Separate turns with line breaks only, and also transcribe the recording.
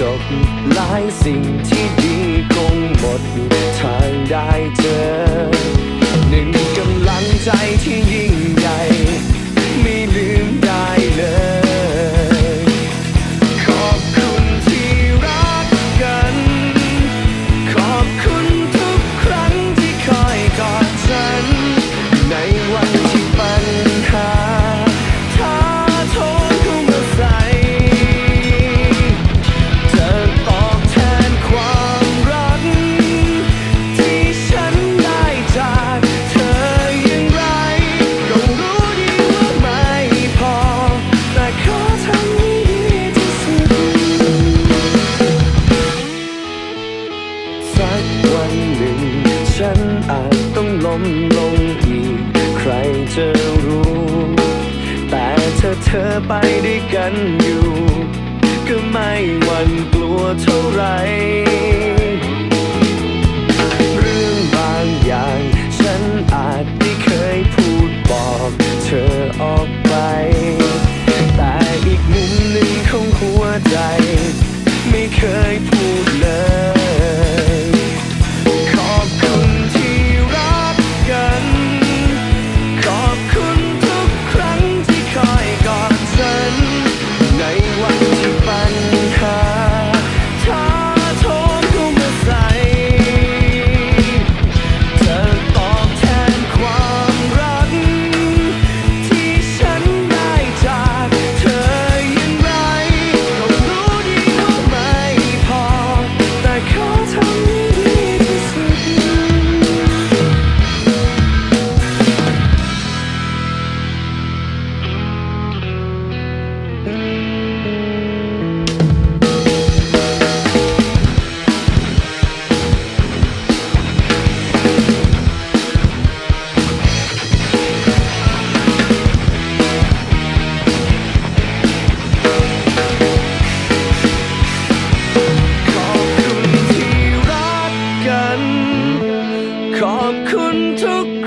จบหลายสิ่งที่ดีคงหมดทางได้เจอ หนึ่งกำลังใจที่ยิ่ง จะรู้ แต่ถ้าเธอไปด้วยกันอยู่ ก็ไม่หวั่นกลัวเท่าไร took